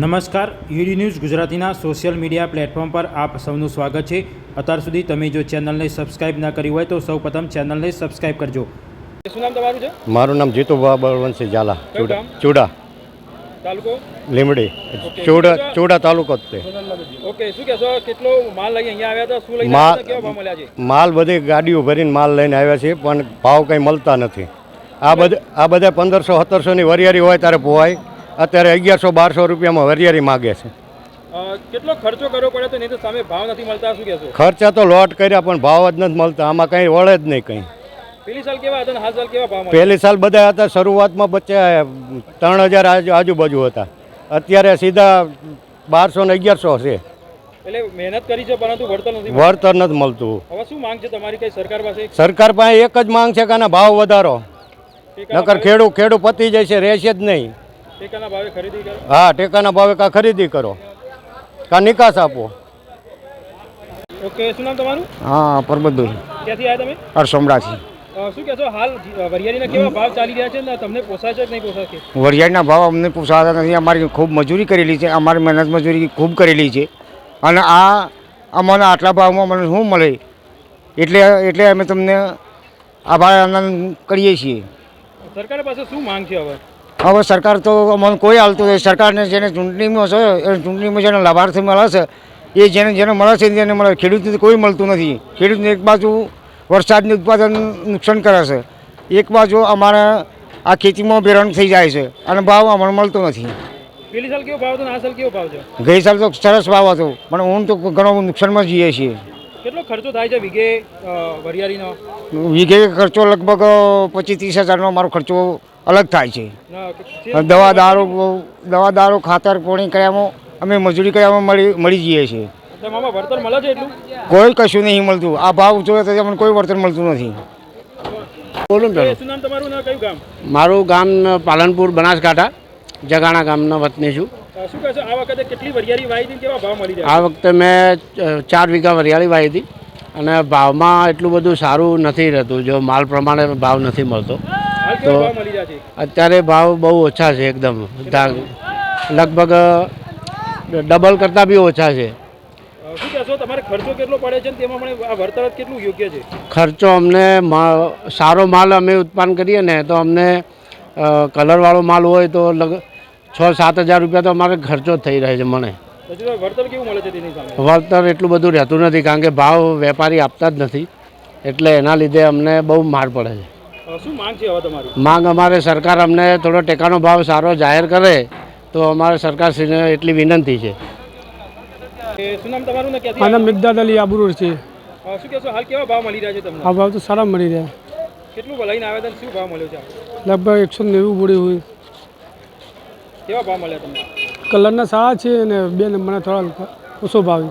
નમસ્કાર UD news ગુજરાતીના social media platform પર આપ સૌનું સ્વાગત છે. અત્યાર સુધી તમે જો ચેનલને સબસ્ક્રાઇબ ના કરી હોય તો સૌપ્રથમ ચેનલને સબસ્ક્રાઇબ કરજો. શું નામ તમારું છે? મારું નામ જીતુભા બળવંતસિંહ ઝાલા. ચુડા? ચુડા. તાલુકો? લીમડી. ચુડા ચુડા. તાલુકો જ તે. ઓકે શું કહેશો? કેટલો માલ લઈ અહીંયા આવ્યા હતા? શું લઈને મળ્યા છે? માલ બધી ગાડીઓ ભરીને માલ લઈને આવ્યા છે પણ ભાવ કંઈ મળતા નથી. આ બધા આ બધા પંદરસો સત્તરસોની વરિયારી હોય ત્યારે પોવાય અત્યારે અગિયારસો બારસો રૂપિયામાં વરિયારી માગે છે. કેટલો ખર્ચો કરવો પડે તો નહીં તો સામે ભાવ નથી મળતા શું કહેશો? ખર્ચા તો લોટ કર્યા પણ ભાવ જ નથી મળતા આમાં કંઈ વળે જ નહીં કંઈ. પહેલી સાલ કેવા હતા હાલ સાલ કેવા ભાવ પહેલી સાલ બધા હતા શરૂઆતમાં બચ્ચા ત્રણ હજાર આજુ- આજુબાજુ હતા. અત્યારે સીધા બારસો ને અગિયારસો છે. એટલે મહેનત કરી છે પરંતુ વળતર નથી મળતું. વળતર નથી મળતું. હવે શું માંગ છે તમારી કઈ સરકાર પાસે? સરકાર પાસે એક જ માંગ છે કે આના ભાવ વધારો. નકર ખેડૂત ખેડૂ ખેડૂ પતી જાય છે રહેશે જ નહીં. ટેકાના ભાવે ખરીદી કરો? હા ટેકાના ભાવે કાં ખરીદી કરો. કાં નિકાસ આપો. ઓકે શું નામ તમારું? હા પરબતભાઈ ક્યાંથી આવ્યા તમે? અરસોમડાથી શું કહેશો હાલ વરિયાળીના કેવા ભાવ ચાલી રહ્યા છે ને તમને પોસાય છે કે નહીં પોસાય છે વરિયાળના ભાવ અમને પોસાતા નથી. અમારી ખૂબ મજૂરી કરેલી છે. અમારી મહેનત મજૂરી ખૂબ કરેલી છે. અને આ અમને આટલા ભાવમાં મને શું મળે? એટલે એટલે અમે તમને આભાર આનંદ કરીએ છીએ. સરકાર પાસે શું માંગ છે હવે? હવે સરકાર તો અમને કોઈ હાલતું નથી. સરકારને જેને ચૂંટણીમાં છે એ ચૂંટણીમાં જેને લાભાર્થી મળે છે એ જેને જેને મળે છે જેને મળે ખેડૂતને કોઈ મળતું નથી. ખેડૂતને એક બાજુ વરસાદનું ઉત્પાદન નુકસાન કરે છે. એક બાજુ અમારે આ ખેતીમાં બેરણ થઈ જાય છે અને ભાવ અમને મળતો નથી. પેલી સાલ કેવો ભાવ હતો આ સાલ કેવો ભાવ છે? ગઈ સાલ તો સરસ ભાવ હતો પણ હું તો ઘણો નુકસાનમાં જઈએ છીએ. કેટલો ખર્ચો થાય છે વીઘે વરિયાળીનો? વીઘે ખર્ચો લગભગ પચીસ ત્રીસ હજારનો મારો ખર્ચો અલગ થાય છે. દવા દારૂ દવા દારૂ ખાતર પોણી કર્યામાં અમે મજૂરી કર્યામાં મળી મળી જઈએ છીએ. કોઈ કશું નહીં મળતું. આ ભાવ જોઈએ તો અમને કોઈ વર્તન મળતું નથી. બોલું પેલું. શું નામ તમારું ને કયું ગામ? મારું ગામ પાલનપુર બનાસકાંઠા જગાણા ગામના વતની છું. આ વખતે કેટલી વરિયાળી વાવી હતી ને કેવા ભાવ મળી રહ્યા? આ વખતે મેં ચાર વીઘા વરિયાળી વાવી હતી. અને ભાવમાં એટલું બધું સારું નથી રહેતું જો માલ પ્રમાણે ભાવ નથી મળતો. તો- અત્યારે ભાવ બહુ ઓછા છે એકદમ. લગભગ ડબલ કરતાં બી ઓછા છે. ખર્ચો અમને સારો માલ અમે ઉત્પન્ન કરીએ ને તો અમને કલરવાળો માલ હોય તો છ સાત હજાર રૂપિયા તો અમારે ખર્ચો થઈ રહે છે મને. વળતર એટલું બધું રહેતું નથી કારણ કે ભાવ વેપારી આપતા જ નથી. એટલે એના લીધે અમને બહુ માર પડે છે. શું માંગ છે હવે તમારી? માંગ અમારે સરકાર અમને થોડો ટેકાનો ભાવ સારો જાહેર કરે તો અમારે સરકારશ્રીને એટલી વિનંતી છે. શું નામ તમારું ને ક્યાંથી મારા મિગદાદ અલી આબરૂર છે. શું કહેશો હાલ કેવા ભાવ મળી રહ્યા છે તમને? આ ભાવ તો સારા મળી રહ્યા. કેટલું લઈને આવ્યા હતા શું ભાવ મળ્યો છે લગભગ એકસો નેવું બોડી હોય. કેવા ભાવ મળ્યા તમને? કલરના સારા છે અને બે નંબરના થોડા ઓછો ભાવ